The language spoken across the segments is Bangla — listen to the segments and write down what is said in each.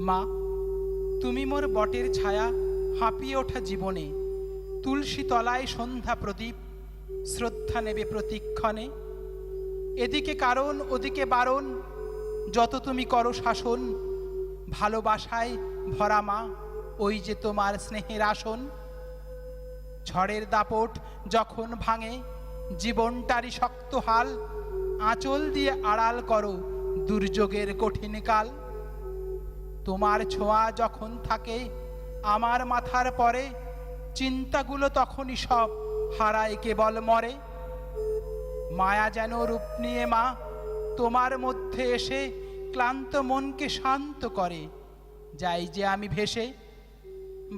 মা, তুমি মোর বটের ছায়া হাঁপিয়ে ওঠা জীবনে। তুলসী তলায় সন্ধ্যা প্রদীপ, শ্রদ্ধা নেবে প্রতিক্ষণে। এদিকে কারণ, ওদিকে বারণ, যত তুমি করো শাসন, ভালোবাসায় ভরা মা, ওই যে তোমার স্নেহের আসন। ঝড়ের দাপট যখন ভাঙে, জীবনটারই শক্ত হাল, আঁচল দিয়ে আড়াল করো দুর্যোগের কঠিন কাল। তোমার ছোঁয়া যখন থাকে, আমার মাথার পরে, চিন্তাগুলো তখনই সব হারায়, কেবল মরে। মায়া যেন রূপ নিয়ে মা, তোমার মধ্যে এসে ক্লান্ত মনকে শান্ত করে। যাই যে আমি ভেসে,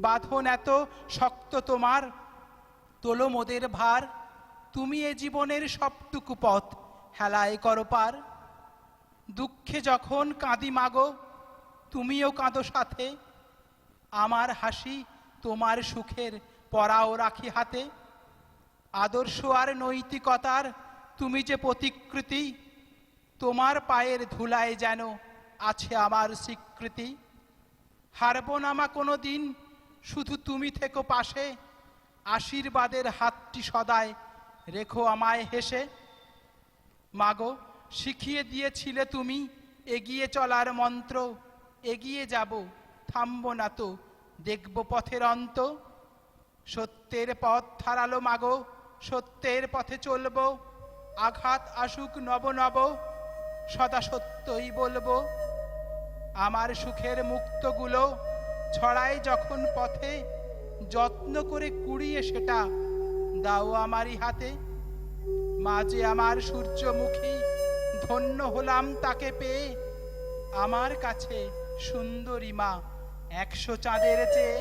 বাঁধন এত শক্ত তোমার তোলো মোদের ভার, তুমি এ জীবনের সবটুকু পথ হেলায় করো পার। দুঃখে যখন কাঁদি মাগো তুমিও কাঁদো সাথে। আমার হাসি তোমার সুখের পরাও রাখি হাতে। আদর্শ আর নৈতিকতার তুমি যে প্রতিকৃতি, তোমার পায়ের ধুলায় যেন আছে আমার স্বীকৃতি। হারব না মা কোনো দিন শুধু তুমি থেকো পাশে। আশীর্বাদের হাতটি সদায় রেখো আমায় হেসে। মাগো, শিখিয়ে দিয়েছিলে তুমি এগিয়ে চলার মন্ত্র। এগিয়ে যাব, থামব না তো, দেখব পথের অন্ত। সত্যের পথ থারালো মাগো, সত্যের পথে চলবো, আঘাত আসুক নব নব, সদা সত্যই বলব। আমার সুখের মুক্তগুলো ছড়ায় যখন পথে, যত্ন করে কুড়িয়ে সেটা দাও আমারই হাতে। মাঝে আমার সূর্যমুখী ধন্য হলাম তাকে পেয়ে, আমার কাছে সুন্দরী মা। একশো চাঁদের চেয়ে